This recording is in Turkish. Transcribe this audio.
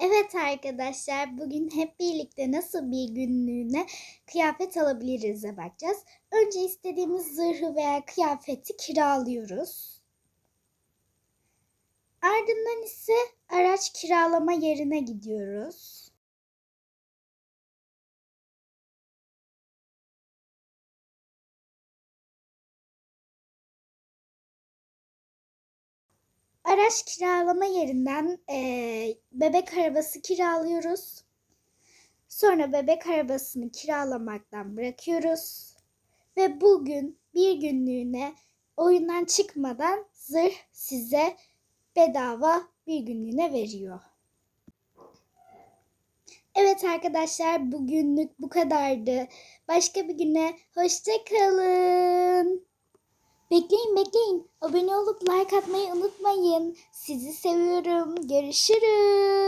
Evet arkadaşlar bugün hep birlikte nasıl bir günlüğüne kıyafet alabiliriz'e bakacağız. Önce istediğimiz zırhı veya kıyafeti kiralıyoruz. Ardından ise araç kiralama yerine gidiyoruz. Araç kiralama yerinden eee, bebek arabası kiralıyoruz. Sonra bebek arabasını kiralamaktan bırakıyoruz. Ve bugün bir günlüğüne oyundan çıkmadan zırh size bedava bir günlüğüne veriyor. Evet arkadaşlar bugünlük bu kadardı. Başka bir güne hoşça kalın. Bekleyin bekleyin. Abone olup like atmayı unutmayın. Sizi seviyorum. Görüşürüz.